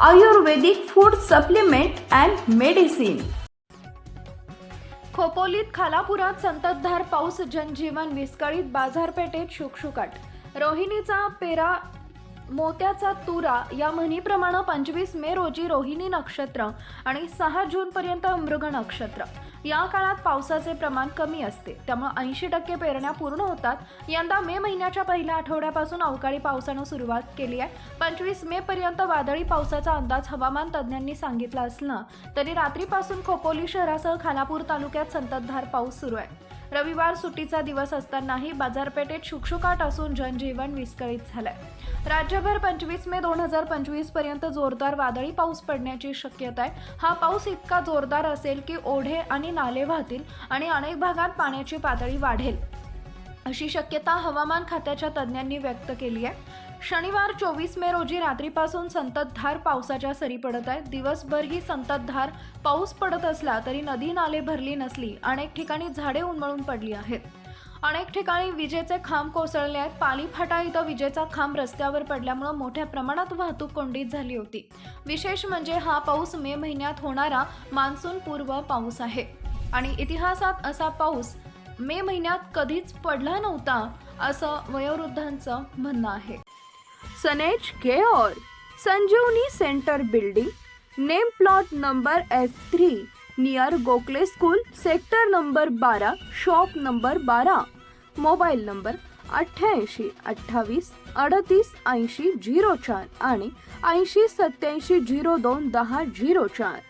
Ayurvedic food supplement and medicine खोपोलीत खालापुरात संततधार पाऊस जनजीवन विस्कळीत बाजारपेठेत शुकशुकाट. रोहिणीचा पेरा मोत्याचा तुरा या म्हणीप्रमाणे पंचवीस मे रोजी रोहिणी नक्षत्र आणि सहा जून पर्यंत मृग नक्षत्र. या काळात पावसाचे प्रमाण कमी असते. त्यामुळे ऐंशी टक्के पेरण्या पूर्ण होतात. यंदा मे महिन्याच्या पहिल्या आठवड्यापासून अवकाळी पावसानं सुरुवात केली आहे. पंचवीस मे पर्यंत वादळी पावसाचा अंदाज हवामान तज्ज्ञांनी सांगितला असला तरी रात्रीपासून खोपोली शहरासह खानापूर तालुक्यात संततधार पाऊस सुरू आहे. रविवार सुट्टीचा दिवस असतानाही बाजारपेठेत शुकशुकाट असून जनजीवन विस्कळीत झालंय. राज्यभर पंचवीस मे दोन हजार पंचवीसपर्यंत जोरदार वादळी पाऊस पडण्याची शक्यता आहे. हा पाऊस इतका जोरदार असेल की ओढे आणि नाले वाहतील आणि अनेक भागात पाण्याची पातळी वाढेल. अशी शक्यता हवामान खात्याच्या तज्ज्ञांनी व्यक्त केली आहे. शनिवार चोवीस मे रोजी रात्रीपासून संततधार पावसाच्या सरी पडत आहेत. दिवसभर ही संततधार पाऊस पडत असला तरी नदी नाले भरली नसली अनेक ठिकाणी झाडे उन्मळून पडली आहेत. अनेक ठिकाणी विजेचे खांब कोसळले आहेत. पालीफाटा इथं विजेचा खांब रस्त्यावर पडल्यामुळं मोठ्या प्रमाणात वाहतूक कोंडीत झाली होती. विशेष म्हणजे हा पाऊस मे महिन्यात होणारा मान्सून पूर्व पाऊस आहे. आणि इतिहासात असा पाऊस मे महिन्यात कधीच पडला नव्हता असं वयोवृद्धांचं म्हणणं आहे. सनेज care Sanjeevani centre building name plot number F three near Gokhale school sector number बारा शॉप नंबर बारा मोबाईल नंबर अठ्ठ्याऐंशी अठ्ठावीस अडतीस ऐंशी झिरो चार आणि ऐंशी सत्याऐंशी झिरो दोन दहा झिरो चार.